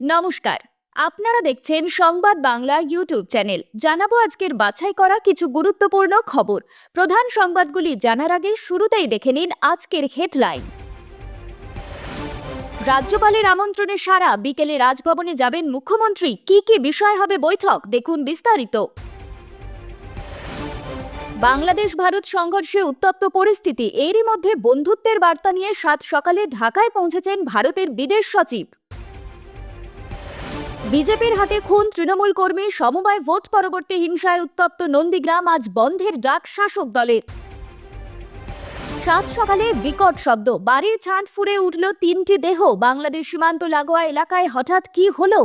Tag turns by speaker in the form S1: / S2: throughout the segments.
S1: নমস্কার। আপনারা দেখছেন সংবাদ বাংলা ইউটিউব চ্যানেল। জানাব আজকের বাছাই করা কিছু গুরুত্বপূর্ণ খবর। প্রধান সংবাদগুলি জানার আগে শুরুতেই দেখে নিন আজকের হেডলাইন। রাজ্যপালের আমন্ত্রণে সারা বিকেলে রাজভবনে যাবেন মুখ্যমন্ত্রী। কি কি বিষয় হবে বৈঠক? দেখুন বিস্তারিত। বাংলাদেশ ভারত সংঘর্ষে উত্তপ্ত পরিস্থিতি। এরই মধ্যে বন্ধুত্বের বার্তা নিয়ে সাত সকালে ঢাকায় পৌঁছেছেন ভারতের বিদেশ সচিব। বিজেপির হাতে খুন তৃণমূল কর্মী সমবায় ভোট পরবর্তী হিংসায় উত্তপ্ত নন্দীগ্রাম আজ বন্ধের ডাক শাসক দলের। সাত সকালে বিকট শব্দ, বাড়ির ছাদ ফুরে উঠল তিনটি দেহ, বাংলাদেশ সীমান্ত লাগোয়া এলাকায় হঠাৎ কি হলো?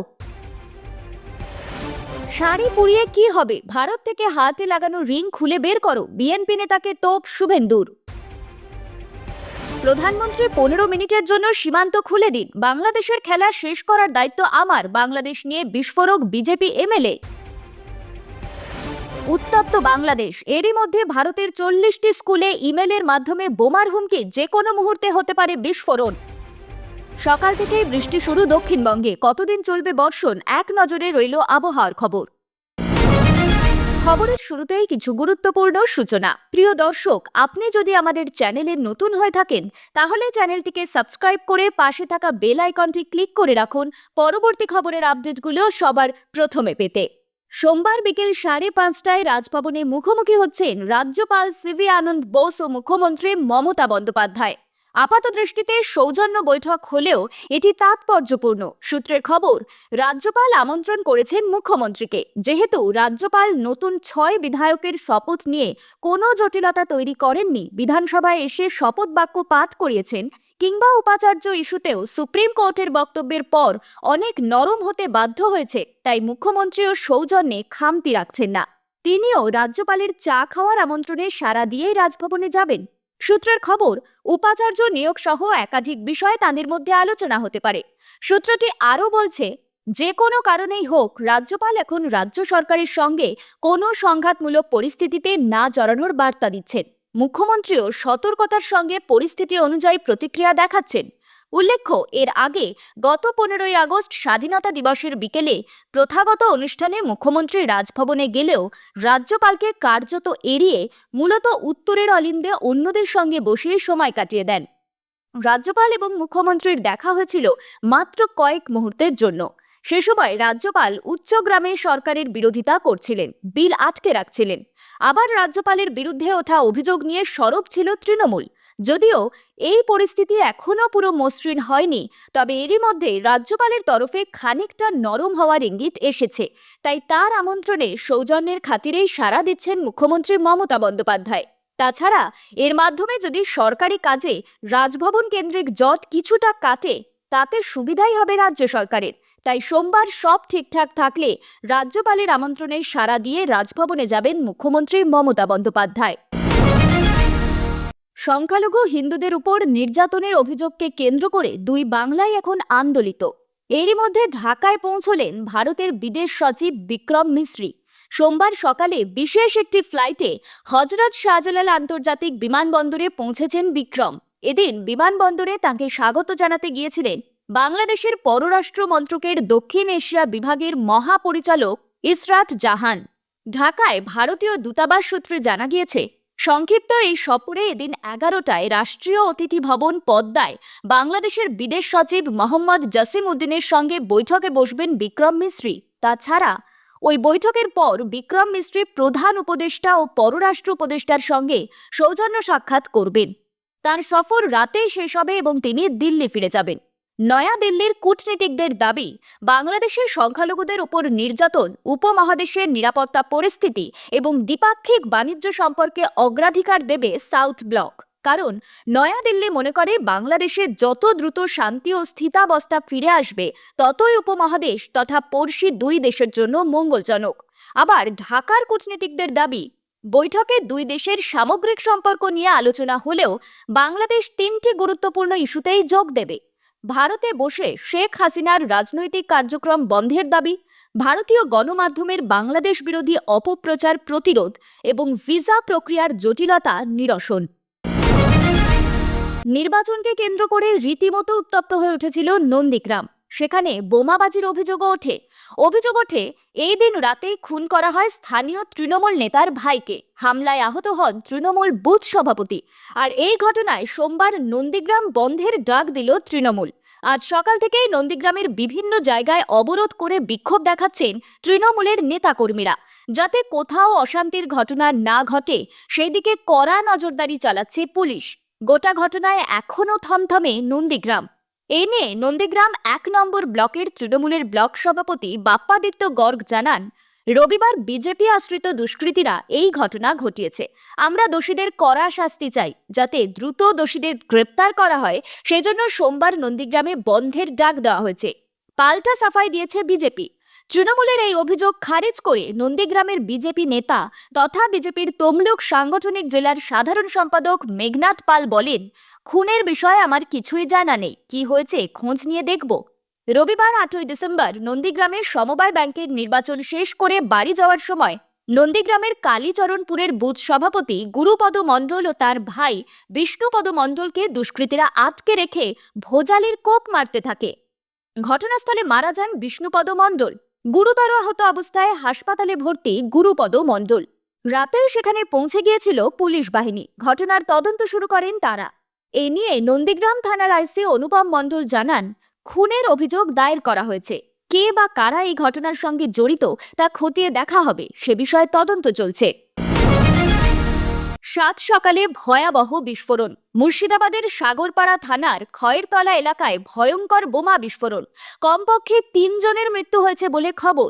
S1: শাড়ি পুড়িয়ে কি হবে? ভারত থেকে হাতে লাগানো রিং খুলে বের করো। বিএনপি নেতাকে তোপ শুভেন্দুর। প্রধানমন্ত্রী পনেরো মিনিটের জন্য সীমান্ত খুলে দিন। বাংলাদেশের খেলা শেষ করার দায়িত্ব আমার। বাংলাদেশ নিয়ে বিস্ফোরক বিজেপি এমএলএ। উত্তপ্ত বাংলাদেশ। এরই মধ্যে ভারতের চল্লিশটি স্কুলে ইমেলের মাধ্যমে বোমার হুমকি যে কোনো মুহূর্তে হতে পারে বিস্ফোরণ। সকাল থেকেই বৃষ্টি শুরু দক্ষিণবঙ্গে। কতদিন চলবে বর্ষণ? এক নজরে রইল আবহাওয়ার খবর। খবরের শুরুতেই কিছু গুরুত্বপূর্ণ সূচনা। প্রিয় দর্শক, আপনি যদি আমাদের চ্যানেলে নতুন হয়ে থাকেন, তাহলে চ্যানেলটিকে সাবস্ক্রাইব করে পাশে থাকা বেল আইকনটি ক্লিক করে রাখুন। পরবর্তী খবরের আপডেটগুলো সবার প্রথমে পেতে। সোমবার বিকেল সাড়ে পাঁচটায় রাজভবনে মুখোমুখি হচ্ছেন রাজ্যপাল সিভি আনন্দ বোস ও মুখ্যমন্ত্রী মমতা বন্দ্যোপাধ্যায়। আপাত দৃষ্টিতে সৌজন্য বৈঠক হলেও এটি তাৎপর্যপূর্ণ। সূত্রের খবর, রাজ্যপাল আমন্ত্রণ করেছেন মুখ্যমন্ত্রীকে। যেহেতু রাজ্যপাল নতুন ছয় বিধায়কের শপথ নিয়ে কোনো জটিলতা তৈরি করেননি, বিধানসভায় এসে শপথ বাক্য পাঠ করিয়েছেন কিংবা উপাচার্য ইস্যুতেও সুপ্রিম কোর্টের বক্তব্যের পর অনেক নরম হতে বাধ্য হয়েছে, তাই মুখ্যমন্ত্রীও সৌজন্যে খামতি রাখছেন না। তিনিও রাজ্যপালের চা খাওয়ার আমন্ত্রণে সাড়া দিয়েই রাজভবনে যাবেন। সূত্রের খবর, উপাচার্য নিয়োগ সহ একাধিক বিষয়ে তাদের মধ্যে আলোচনা হতে পারে। সূত্রটি আরও বলছে, যে কোনো কারণেই হোক, রাজ্যপাল এখন রাজ্য সরকারের সঙ্গে কোনো সংঘাতমূলক পরিস্থিতিতে না জড়ানোর বার্তা দিচ্ছেন। মুখ্যমন্ত্রীও সতর্কতার সঙ্গে পরিস্থিতি অনুযায়ী প্রতিক্রিয়া দেখাচ্ছেন। উল্লেখ্য, এর আগে গত পনেরোই আগস্ট স্বাধীনতা দিবসের বিকেলে প্রথাগত অনুষ্ঠানে মুখ্যমন্ত্রী রাজভবনে গেলেও রাজ্যপালকে কার্যত এড়িয়ে মূলত উত্তরের অলিন্দে অন্যদের সঙ্গে বসিয়ে সময় কাটিয়ে দেন। রাজ্যপাল এবং মুখ্যমন্ত্রীর দেখা হয়েছিল মাত্র কয়েক মুহূর্তের জন্য। সে সময় রাজ্যপাল উচ্চগ্রামে সরকারের বিরোধিতা করছিলেন, বিল আটকে রাখছিলেন। আবার রাজ্যপালের বিরুদ্ধে ওঠা অভিযোগ নিয়ে সরব ছিল তৃণমূল। যদিও এই পরিস্থিতি এখনও পুরো মসৃণ হয়নি, তবে এরই মধ্যে রাজ্যপালের তরফে খানিকটা নরম হওয়ার ইঙ্গিত এসেছে। তাই তার আমন্ত্রণে সৌজন্যের খাতিরেই সাড়া দিচ্ছেন মুখ্যমন্ত্রী মমতা বন্দ্যোপাধ্যায়। তাছাড়া এর মাধ্যমে যদি সরকারি কাজে রাজভবন কেন্দ্রিক জট কিছুটা কাটে, তাতে সুবিধাই হবে রাজ্য সরকারের। তাই সোমবার সব ঠিকঠাক থাকলে রাজ্যপালের আমন্ত্রণে সাড়া দিয়ে রাজভবনে যাবেন মুখ্যমন্ত্রী মমতা বন্দ্যোপাধ্যায়। সংখ্যালঘু হিন্দুদের উপর নির্যাতনের অভিযোগকে কেন্দ্র করে দুই বাংলায় এখন আন্দোলিত। এরই মধ্যে ঢাকায় পৌঁছলেন ভারতের বিদেশ সচিব বিক্রম মিশ্রি। সোমবার সকালে বিশেষ একটি ফ্লাইটে হজরত শাহজালাল আন্তর্জাতিক বিমানবন্দরে পৌঁছেছেন বিক্রম। এদিন বিমানবন্দরে তাকে স্বাগত জানাতে গিয়েছিলেন বাংলাদেশের পররাষ্ট্র মন্ত্রকের দক্ষিণ এশিয়া বিভাগের মহাপরিচালক ইসরাত জাহান। ঢাকায় ভারতীয় দূতাবাস সূত্রে জানা গিয়েছে সংক্ষিপ্ত এই সফরে এদিন এগারোটায় রাষ্ট্রীয় অতিথি ভবন পদ্মায় বাংলাদেশের বিদেশ সচিব মোহাম্মদ জসিম উদ্দিনের সঙ্গে বৈঠকে বসবেন বিক্রম মিশ্রি তাছাড়া ওই বৈঠকের পর বিক্রম মিশ্রি প্রধান উপদেষ্টা ও পররাষ্ট্র উপদেষ্টার সঙ্গে সৌজন্য সাক্ষাৎ করবেন। তার সফর রাতেই শেষ হবে এবং তিনি দিল্লি ফিরে যাবেন। নয়াদিল্লির কূটনীতিকদের দাবি, বাংলাদেশের সংখ্যালঘুদের উপর নির্যাতন, উপমহাদেশের নিরাপত্তা পরিস্থিতি এবং দ্বিপাক্ষিক বাণিজ্য সম্পর্কে অগ্রাধিকার দেবে সাউথ ব্লক। কারণ নয়াদিল্লি মনে করে বাংলাদেশে যত দ্রুত শান্তি ও স্থিতাবস্থা ফিরে আসবে, ততই উপমহাদেশ তথা পড়শি দুই দেশের জন্য মঙ্গলজনক। আবার ঢাকার কূটনীতিকদের দাবি, বৈঠকে দুই দেশের সামগ্রিক সম্পর্ক নিয়ে আলোচনা হলেও বাংলাদেশ তিনটি গুরুত্বপূর্ণ ইস্যুতেই যোগ দেবে। ভারতে বসে শেখ হাসিনার রাজনৈতিক কার্যক্রম বন্ধের দাবি, ভারতীয় গণমাধ্যমের বাংলাদেশ বিরোধী অপপ্রচার প্রতিরোধ এবং ভিসা প্রক্রিয়ার জটিলতা নিরসন। নির্বাচনকে কেন্দ্র করে রীতিমতো উত্তপ্ত হয়ে উঠেছিল নন্দীগ্রাম। সেখানে বোমাবাজির অভিযোগও ওঠে। অভিযোগ ওঠে, এই দিন রাতেই খুন করা হয় স্থানীয় তৃণমূল নেতার ভাইকে। হামলায় আহত হন তৃণমূল বুথ সভাপতি। আর এই ঘটনায় সোমবার নন্দীগ্রাম বন্ধের ডাক দিল তৃণমূল। আজ সকাল থেকেই নন্দীগ্রামের বিভিন্ন জায়গায় অবরোধ করে বিক্ষোভ দেখাচ্ছেন তৃণমূলের নেতাকর্মীরা। যাতে কোথাও অশান্তির ঘটনা না ঘটে সেই দিকে কড়া নজরদারি চালাচ্ছে পুলিশ। গোটা ঘটনায় এখনও থমথমে নন্দীগ্রাম। এ নিয়ে নন্দীগ্রাম এক নম্বর ব্লকের তৃণমূলের ব্লক সভাপতি বাপ্পাদিত্য গর্গ জানান, রবিবার বিজেপি আশ্রিত দুষ্কৃতীরা এই ঘটনা ঘটিয়েছে। আমরা দোষীদের কড়া শাস্তি চাই, যাতে দ্রুত দোষীদের গ্রেপ্তার করা হয়। সেজন্য সোমবার নন্দীগ্রামে বন্ধের ডাক দেওয়া হয়েছে। পাল্টা সাফাই দিয়েছে বিজেপি। তৃণমূলের এই অভিযোগ খারিজ করে নন্দীগ্রামের বিজেপি নেতা তথা বিজেপির তমলুক সাংগঠনিক জেলার সাধারণ সম্পাদক মেঘনাথ পাল বলেন, খুনের বিষয়ে আমার কিছুই জানা নেই। কি হয়েছে খোঁজ নিয়ে দেখব। রবিবার আটই ডিসেম্বর নন্দীগ্রামের সমবায় ব্যাংকের নির্বাচন শেষ করে বাড়ি যাওয়ার সময় নন্দীগ্রামের কালীচরণপুরের বুথ সভাপতি গুরুপদ মণ্ডল ও তার ভাই বিষ্ণুপদ মণ্ডলকে দুষ্কৃতীরা আটকে রেখে ভোজালির কোপ মারতে থাকে। ঘটনাস্থলে মারা যান বিষ্ণুপদ মণ্ডল। গুরুতর আহত অবস্থায় হাসপাতালে ভর্তি গুরুপদ মণ্ডল। রাতে সেখানে পৌঁছে গিয়েছিল পুলিশ বাহিনী। ঘটনার তদন্ত শুরু করেন তারা। এ নিয়ে নন্দীগ্রাম থানার আইসি অনুপম মণ্ডল জানান, খুনের অভিযোগ দায়ের করা হয়েছে। কে বা কারা এই ঘটনার সঙ্গে জড়িত তা খতিয়ে দেখা হবে। সে বিষয়ে তদন্ত চলছে। সাত সকালে ভয়াবহ বিস্ফোরণ। মুর্শিদাবাদের সাগরপাড়া থানার খয়েরতলা এলাকায় ভয়ঙ্কর বোমা বিস্ফোরণ। কমপক্ষে তিনজনের মৃত্যু হয়েছে বলে খবর।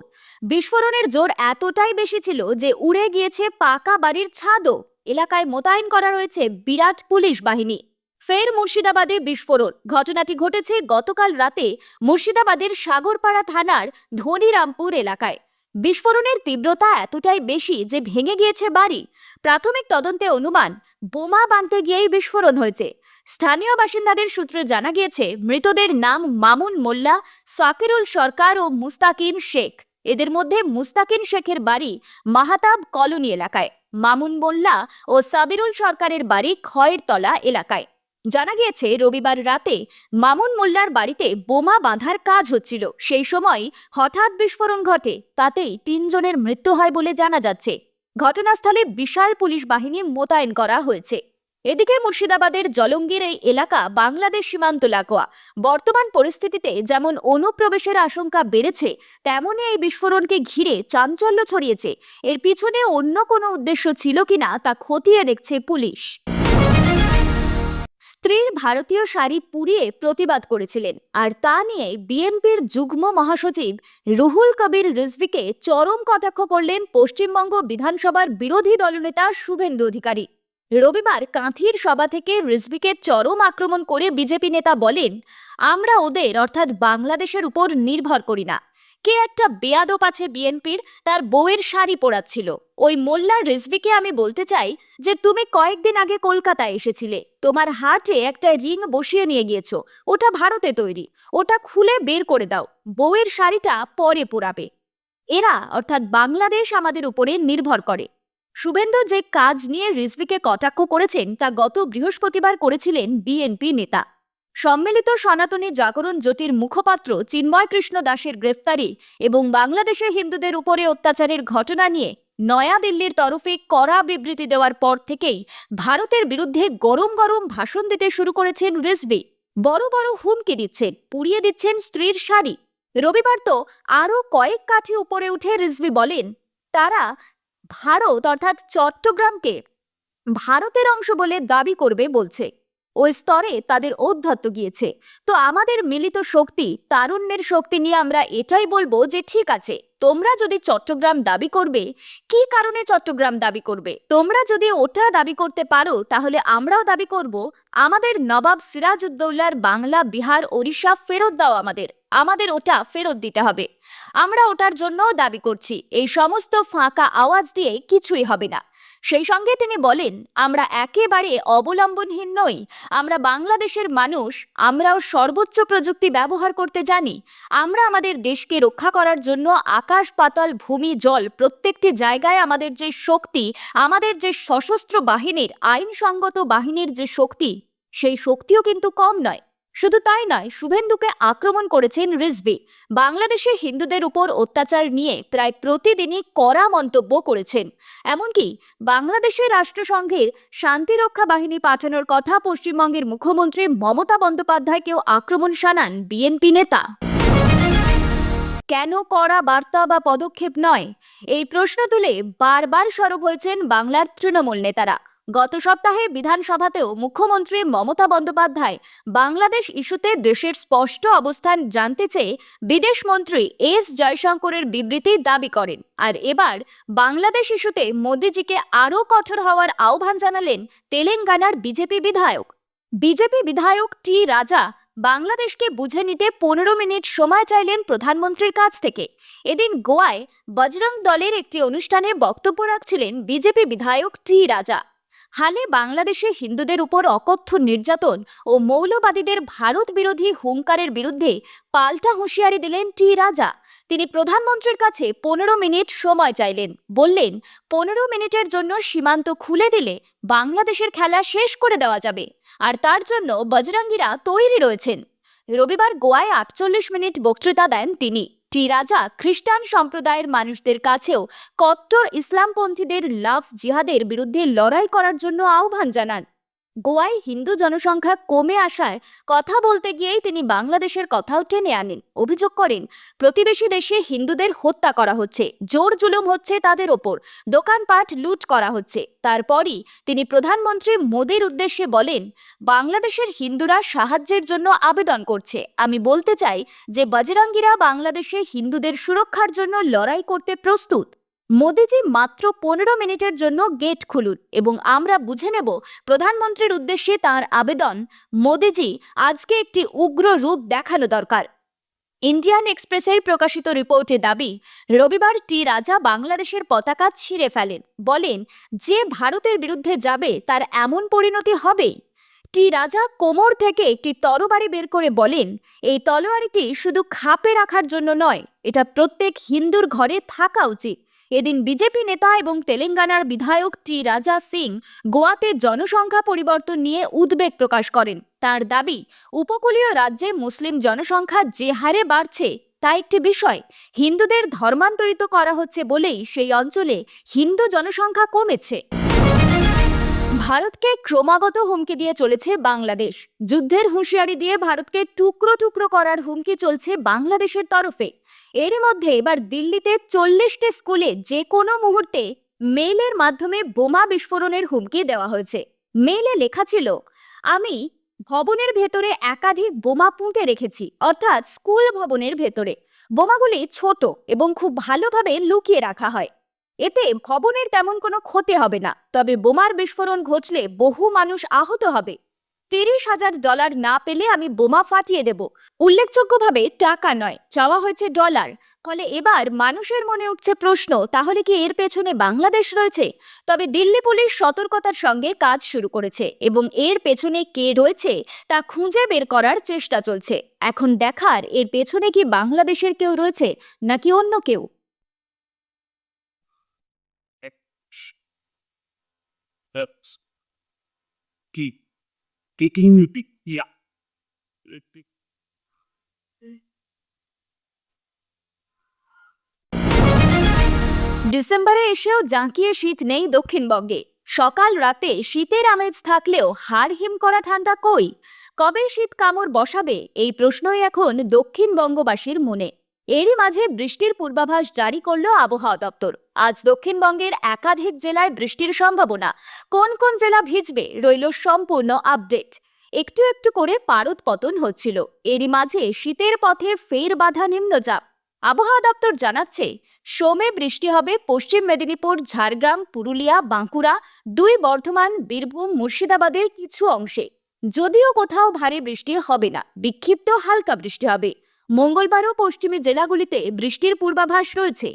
S1: বিস্ফোরণের জোর এতটাই বেশি ছিল যে উড়ে গিয়েছে পাকা বাড়ির ছাদও। এলাকায় মোতায়েন করা রয়েছে বিরাট পুলিশ বাহিনী। ফের মুর্শিদাবাদে বিস্ফোরণ। ঘটনাটি ঘটেছে গতকাল রাতে মুর্শিদাবাদের সাগরপাড়া থানার ধনিরামপুর এলাকায়। বিস্ফোরণের তীব্রতা এতটাই বেশি যে ভেঙে গিয়েছে বাড়ি। প্রাথমিক তদন্তে অনুমান, বোমা বাঁধতে গিয়েই বিস্ফোরণ হয়েছে। স্থানীয় বাসিন্দাদের সূত্রে জানা গিয়েছে, মৃতদের নাম মামুন মোল্লা, সাকিরুল সরকার ও মুস্তাকিম শেখ। এদের মধ্যে মুস্তাকিম শেখের বাড়ি মাহাতাব কলোনি এলাকায়। মামুন মোল্লা ও সাবিরুল সরকারের বাড়ি খয়েরতলা এলাকায়। জানা গিয়েছে, রবিবার রাতে মামুন মোল্লার বাড়িতে বোমা বাঁধার কাজ হচ্ছিল। সেই সময় হঠাৎ বিস্ফোরণ ঘটে, তাতেই তিনজনের মৃত্যু হয় বলে জানা যাচ্ছে। ঘটনাস্থলে বিশাল পুলিশ বাহিনী মোতায়েন করা হয়েছে। এদিকে মুর্শিদাবাদের জলঙ্গির এই এলাকা বাংলাদেশ সীমান্ত লাগোয়া। বর্তমান পরিস্থিতিতে যেমন অনুপ্রবেশের আশঙ্কা বেড়েছে, তেমনই এই বিস্ফোরণকে ঘিরে চাঞ্চল্য ছড়িয়েছে। এর পিছনে অন্য কোনো উদ্দেশ্য ছিল কিনা তা খতিয়ে দেখছে পুলিশ। স্ত্রীর ভারতীয় শাড়ি পুড়িয়ে প্রতিবাদ করেছিলেন। আর তা নিয়ে বিএনপির যুগ্ম মহাসচিব রুহুল কবির রিজভিকে চরম কটাক্ষ করলেন পশ্চিমবঙ্গ বিধানসভার বিরোধী দলনেতা শুভেন্দু অধিকারী। রবিবার কাঁথির সভা থেকে রিজভিকে চরম আক্রমণ করে বিজেপি নেতা বলেন আমরা ওদের, অর্থাৎ বাংলাদেশের উপর নির্ভর করি না। কে একটা বেয়াদপ আছে বিএনপির, তার বউয়ের শাড়ি পরাচ্ছিল। ওই মোল্লা রিজভিকে আমি বলতে চাই যে, তুমি কয়েকদিন আগে কলকাতায় এসেছিলে। তোমার হাটে একটা রিং বসিয়ে নিয়ে গিয়েছো। ওটা ভারতে তৈরি। ওটা খুলে বের করে দাও। বউয়ের শাড়িটা পরে পোড়াবে এরা, অর্থাৎ বাংলাদেশ আমাদের উপরে নির্ভর করে। শুভেন্দু যে কাজ নিয়ে রিজভিকে কটাক্ষ করেছেন, তা গত বৃহস্পতিবার করেছিলেন বিএনপি নেতা। সম্মিলিত সনাতনী জাগরণ জোটের মুখপাত্র চিন্ময় কৃষ্ণ দাসের গ্রেফতারি এবং বাংলাদেশে হিন্দুদের উপরে অত্যাচারের ঘটনা নিয়ে নয়াদিল্লির তরফে কড়া বিবৃতি দেওয়ার পর থেকেই ভারতের বিরুদ্ধে গরম গরম ভাষণ দিতে শুরু করেছেন রিজভি। বড় বড় হুমকি দিচ্ছেন, পুড়িয়ে দিচ্ছেন স্ত্রীর শাড়ি। রবিবার তো আরও কয়েক কাঠি উপরে উঠে রিজভি বলেন, তারা ভারত অর্থাৎ চট্টগ্রামকে ভারতের অংশ বলে দাবি করবে, বলছে। ওই স্তরে তাদের ঔদ্ধত্য গিয়েছে। তো আমাদের মিলিত শক্তি, তারুণ্যের শক্তি নিয়ে আমরা এটাই বলব যে ঠিক আছে, তোমরা যদি চট্টগ্রাম দাবি করবে, কি কারণে চট্টগ্রাম দাবি করবে? তোমরা যদি ওটা দাবি করতে পারো, তাহলে আমরাও দাবি করব, আমাদের নবাব সিরাজউদ্দৌলার বাংলা, বিহার, ওড়িশা ফেরত দাও আমাদের আমাদের ওটা ফেরত দিতে হবে। আমরা ওটার জন্যও দাবি করছি, এই সমস্ত ফাঁকা আওয়াজ দিয়ে কিছুই হবে না। সেই সঙ্গে তিনি বলেন, আমরা একেবারে অবলম্বনহীন নই। আমরা বাংলাদেশের মানুষ, আমরাও সর্বোচ্চ প্রযুক্তি ব্যবহার করতে জানি। আমরা আমাদের দেশকে রক্ষা করার জন্য আকাশ, পাতাল, ভূমি, জল প্রত্যেকটি জায়গায় আমাদের যে শক্তি, আমাদের যে সশস্ত্র বাহিনীর আইনসঙ্গত বাহিনীর যে শক্তি, সেই শক্তিও কিন্তু কম নয়। শুধু তাই নয়, শুভেন্দুকে আক্রমণ করেছেন রিজভি। বাংলাদেশে হিন্দুদের উপর অত্যাচার নিয়ে প্রায় প্রতিদিনই কড়া মন্তব্য করেছেন। এমনকি বাংলাদেশের রাষ্ট্রসংঘের শান্তিরক্ষা বাহিনী পাঠানোর কথা পশ্চিমবঙ্গের মুখ্যমন্ত্রী মমতা বন্দ্যোপাধ্যায়কেও আক্রমণ শানান বিএনপি নেতা। কেন কড়া বার্তা বা পদক্ষেপ নয়? এই প্রশ্ন তুলে বারবার সরব হয়েছেন বাংলার তৃণমূল নেতারা। গত সপ্তাহে বিধানসভাতেও মুখ্যমন্ত্রী মমতা বন্দ্যোপাধ্যায় বাংলাদেশ ইস্যুতে দেশের স্পষ্ট অবস্থান জানতে চেয়ে বিদেশ মন্ত্রী এস জয়শঙ্করের বিবৃতি দাবি করেন। আর এবার বাংলাদেশ ইস্যুতে মোদিজিকে আরও কঠোর হওয়ার আহ্বান জানালেন তেলেঙ্গানার বিজেপি বিধায়ক। বিজেপি বিধায়ক টি রাজা বাংলাদেশকে বুঝে নিতে পনেরো মিনিট সময় চাইলেন প্রধানমন্ত্রীর কাছ থেকে। এদিন গোয়ায় বজরং দলের একটি অনুষ্ঠানে বক্তব্য রাখছিলেন বিজেপি বিধায়ক টি রাজা। হালে বাংলাদেশে হিন্দুদের উপর অকথ্য নির্যাতন ও মৌলবাদীদের ভারত বিরোধী হুঙ্কারের বিরুদ্ধে পাল্টা হুঁশিয়ারি দিলেন টি রাজা। তিনি প্রধানমন্ত্রীর কাছে পনেরো মিনিট সময় চাইলেন। বললেন, পনেরো মিনিটের জন্য সীমান্ত খুলে দিলে বাংলাদেশের খেলা শেষ করে দেওয়া যাবে। আর তার জন্য বজরঙ্গীরা তৈরি রয়েছেন। রবিবার গোয়ায় আটচল্লিশ মিনিট বক্তৃতা দেন তিনি। টি রাজা খ্রিস্টান সম্প্রদায়ের মানুষদের কাছেও কট্টর ইসলামপন্থীদের লাভ জিহাদের বিরুদ্ধে লড়াই করার জন্য আহ্বান জানান। গোয়ায় হিন্দু জনসংখ্যা কমে আসায় কথা বলতে গিয়েই তিনি বাংলাদেশের কথাও টেনে আনেন, অভিযোগ করেন, প্রতিবেশী দেশে হিন্দুদের হত্যা করা হচ্ছে, জোর জুলুম হচ্ছে তাদের ওপর, দোকানপাট লুট করা হচ্ছে। তারপরই তিনি প্রধানমন্ত্রী মোদীর উদ্দেশ্যে বলেন, বাংলাদেশের হিন্দুরা সাহায্যের জন্য আবেদন করছে। আমি বলতে চাই যে, বজরঙ্গীরা বাংলাদেশে হিন্দুদের সুরক্ষার জন্য লড়াই করতে প্রস্তুত। মোদিজি মাত্র পনেরো মিনিটের জন্য গেট খুলুন এবং আমরা বুঝে নেব প্রধানমন্ত্রীর উদ্দেশ্যে তার আবেদন। মোদিজি, আজকে একটি উগ্র রূপ দেখানো দরকার। ইন্ডিয়ান এক্সপ্রেসের প্রকাশিত রিপোর্টে দাবি, রবিবার টি রাজা বাংলাদেশের পতাকা ছিঁড়ে ফেলেন। বলেন, যে ভারতের বিরুদ্ধে যাবে তার এমন পরিণতি হবেই। টি রাজা কোমর থেকে একটি তরবারি বের করে বলেন, এই তলোয়ারিটি শুধু খাপে রাখার জন্য নয়, এটা প্রত্যেক হিন্দুর ঘরে থাকা উচিত। এদিন বিজেপি নেতা এবং তেলেঙ্গানার বিধায়ক টি রাজা সিং গোয়াতে জনসংখ্যা পরিবর্তন নিয়ে উদ্বেগ প্রকাশ করেন। তার দাবি, উপকূলীয় রাজ্যে মুসলিম জনসংখ্যা যে হারে বাড়ছে, তা একটি বিষয়। হিন্দুদের ধর্মান্তরিত করা হচ্ছে বলেই সেই অঞ্চলে হিন্দু জনসংখ্যা কমেছে। ভারতকে ক্রমাগত হুমকি দিয়ে চলেছে বাংলাদেশ। যুদ্ধের হুঁশিয়ারি দিয়ে ভারতকে টুকরো টুকরো করার হুমকি চলছে বাংলাদেশের তরফে। এর মধ্যে এবার দিল্লিতে চল্লিশটি স্কুলে যে কোনো মুহূর্তে মেলের মাধ্যমে বোমা বিস্ফোরণের হুমকি দেওয়া হয়েছে। মেলে লেখা ছিল, আমি ভবনের ভেতরে একাধিক বোমা পুঁতে রেখেছি, অর্থাৎ স্কুল ভবনের ভেতরে। বোমাগুলি ছোট এবং খুব ভালোভাবে লুকিয়ে রাখা হয়। এতে ভবনের তেমন কোনো ক্ষতি হবে না, তবে বোমার বিস্ফোরণ ঘটলে বহু মানুষ আহত হবে। তিরিশ হাজার ডলার না পেলে আমি বোমা ফাটিয়ে দেব। উল্লেখযোগ্যভাবে টাকা নয়, চাওয়া হয়েছে ডলার। ফলে এবার মানুষের মনে উঠছে প্রশ্ন, তাহলে কি এর পেছনে বাংলাদেশ রয়েছে? তবে দিল্লি পুলিশ সতর্কতার সঙ্গে কাজ শুরু করেছে এবং এর পেছনে কে রয়েছে তা খুঁজে বের করার চেষ্টা চলছে। এখন দেখার এর পেছনে কি বাংলাদেশের কেউ রয়েছে নাকি অন্য কেউ?
S2: Ups. Ki. Kicking Ja.
S1: ডিসেম্বরে এসেও জাঁকিয়ে শীত নেই দক্ষিণবঙ্গে সকাল রাতে শীতের আমেজ থাকলেও হাড় হিম করা ঠান্ডা কই কবে শীত কামড় বসাবে এই প্রশ্নই এখন দক্ষিণবঙ্গবাসীর মনে এরই মাঝে বৃষ্টির পূর্বাভাস জারি করল আবহাওয়া দপ্তর। আজ দক্ষিণবঙ্গের একাধিক জেলায় বৃষ্টির সম্ভাবনা। কোন কোন জেলা ভিজবে রইল সম্পূর্ণ আপডেট। একটু একটু করে পারদ পতন হচ্ছিল। এরই মাঝে শীতের পথে ফের বাধা নিম্নচাপ। আবহাওয়া দপ্তর জানাচ্ছে, সোমে বৃষ্টি হবে পশ্চিম মেদিনীপুর, ঝাড়গ্রাম, পুরুলিয়া, বাঁকুড়া, দুই বর্ধমান, বীরভূম, মুর্শিদাবাদের কিছু অংশে। যদিও কোথাও ভারী বৃষ্টি হবে না, বিক্ষিপ্ত হালকা বৃষ্টি হবে। মঙ্গলবারও পশ্চিমী জেলাগুলিতে বৃষ্টির পূর্বাভাস রয়েছে।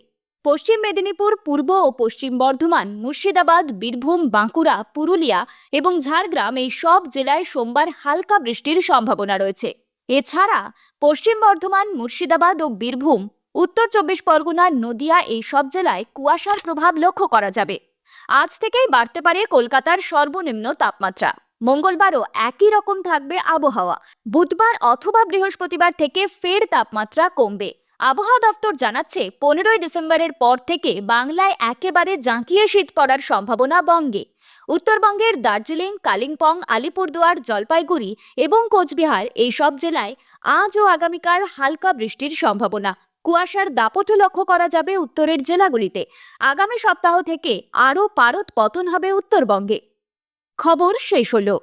S1: পশ্চিম মেদিনীপুর, পূর্ব ও পশ্চিম বর্ধমান, মুর্শিদাবাদ, বীরভূম, বাঁকুড়া, পুরুলিয়া এবং ঝাড়গ্রাম এই সব জেলায় সোমবার হালকা বৃষ্টির সম্ভাবনা রয়েছে। এছাড়া পশ্চিম বর্ধমান, মুর্শিদাবাদ ও বীরভূম, উত্তর চব্বিশ পরগনা, নদিয়া এই সব জেলায় কুয়াশার প্রভাব লক্ষ্য করা যাবে। আজ থেকেই বাড়তে পারে কলকাতার সর্বনিম্ন তাপমাত্রা। মঙ্গলবারও একই রকম থাকবে আবহাওয়া। বুধবার অথবা বৃহস্পতিবার থেকে ফের তাপমাত্রা কমবে। আবহাওয়া দফতর জানাচ্ছে, পনেরোই ডিসেম্বরের পর থেকে বাংলায় একেবারে জাঁকিয়ে শীত পড়ার সম্ভাবনা বঙ্গে। উত্তরবঙ্গের দার্জিলিং, কালিম্পং, আলিপুরদুয়ার, জলপাইগুড়ি এবং কোচবিহার এই সব জেলায় আজ ও আগামীকাল হালকা বৃষ্টির সম্ভাবনা। কুয়াশার দাপটও লক্ষ্য করা যাবে উত্তরের জেলাগুলিতে। আগামী সপ্তাহ থেকে আরও পারদ পতন হবে উত্তরবঙ্গে। খবর শেষ হলো।